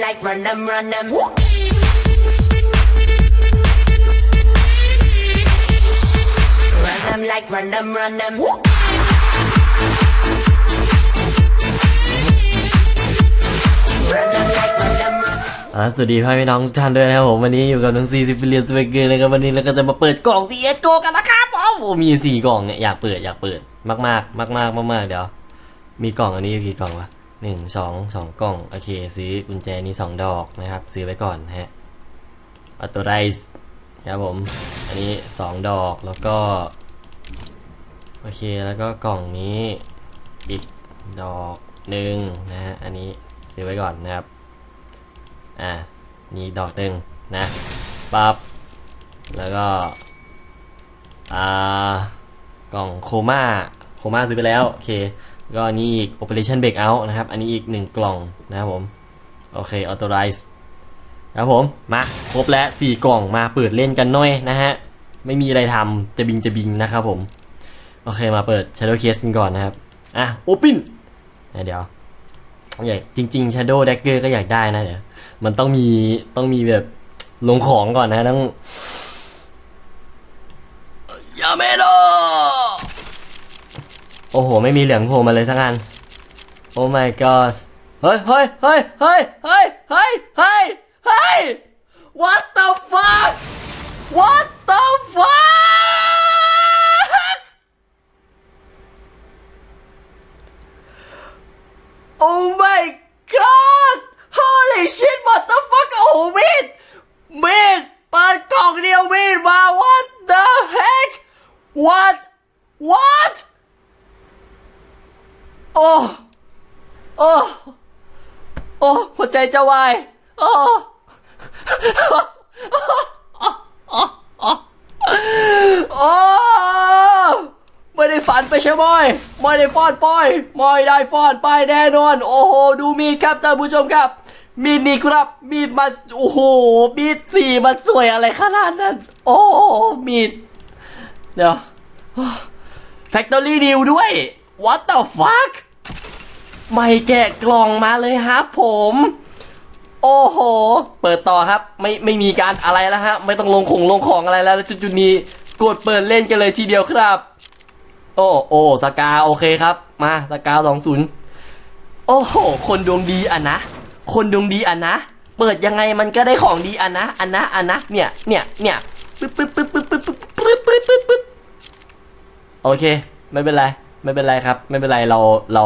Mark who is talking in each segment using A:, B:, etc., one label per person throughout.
A: like run them, run them. Run them like run them, run them. Run them like run them,
B: อ่าสวัสดีพ่อพี่น้องทุกท่านด้วยนะครับผมวันนี้อยู่กับน้องซีซิฟิเลียนสเปเกอร์นะครับวันนี้เราก็จะมาเปิดกล่อง CS GO กันนะครับผมโอ้มีสี่กล่องเนี่ยอยากเปิดอยากเปิดมากมากมากมากมากมากๆเดี๋ยว มีกล่องอันนี้อยู่กี่กล่องวะ หนึ่งสองสองกล่อง โอเคซื้อกุญแจนี้สองดอกนะครับ ซื้อไว้ก่อนฮะอัตโตไรส์ครับผม อันนี้สองดอกแล้วก็ โอเคแล้วก็กล่องนี้อีกดอกหนึ่งนะฮะอันนี้ซื้อไว้ก่อนนะครับ อะนี่ดอกหนึ่งนะปั๊บแล้วก็อ่ากล่องโคม่าโคม่าซื้อไปแล้ว โอเค ก็อันนี่อีก Operation Breakout นะครับ อันนี้อีกหนึ่งกล่องนะครับผม โอเค Authorize ครับผม มาครบแล้วสี่กล่องมาเปิดเล่นกันหน่อยนะฮะ ไม่มีอะไรทำจะบิงจะบิงนะครับผม โอเคมาเปิด Shadow Case กันก่อนนะครับ อะ Open นะเดี๋ยวอยากจริงๆ Shadow Dagger ก็อยากได้นะเดี๋ยวมันต้องมีต้องมีแบบลงของก่อนนะต้องยาเมโด อ้โห ไม่มีเหลืองโผล่มาเลยทั้งอัน โอ้ my god เฮ้ยเฮ้ยเฮ้ยเฮ้ยเฮ้ยเฮ้ยเฮ้ยเฮ้ย what the fuck what the fuck Oh my god Holy shit what the fuck โอ้โหมีดมีดเปิดกล่องเดียวมีดมา What the heck What What โอ้ โอ้ โอ้หัวใจจะวายโอ้โอ้ไม่ได้ฝันไปใช่ไหมไม่ได้ฟอดป้อยไม่ได้ฟอดไปแน่นอน โอ้โห ดูมีดครับท่านผู้ชมครับ มีดนี่ครับ มีดมันโอ้โห มีดสีมันสวยอะไรขนาดนั้น โอ้มีด เดี๋ยว Factory New ด้วย What the fuck ไม่แกะกล่องมาเลยครับผม โอ้โห เปิดต่อครับ ไม่ไม่มีการอะไรแล้วฮะ ไม่ต้องลงของลงของอะไรแล้วจุดๆนี้กดเปิดเล่นกันเลยทีเดียวครับ โอ้โอ้สกาโอเคครับ มาสกาสองศูนย์โอ้โห คนดวงดีอะนะ คนดวงดีอะนะ เปิดยังไงมันก็ได้ของดีอะนะอะนะอะนะเนี่ยเนี่ยเนี่ยปึ๊บปึ๊บปึ๊บปึ๊บปึ๊บปึ๊บปึ๊บปึ๊บปึ๊บโอเค ไม่เป็นไร ไม่เป็นไรครับ ไม่เป็นไรเราเรา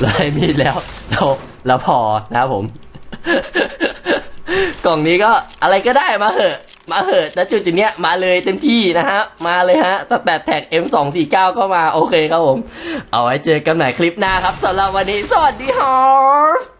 B: เราได้มีดแล้ว เราเราพอนะครับผม กล่องนี้ก็อะไรก็ได้มาเหอะ มาเหอะณจุดจุดเนี้ยมาเลยเต็มที่นะฮะ มาเลยฮะสแตทแท็ก M249 ก็มาโอเคครับผม เอาไว้เจอกันใหม่คลิปหน้าครับสำหรับวันนี้ สวัสดี
C: ฮอร์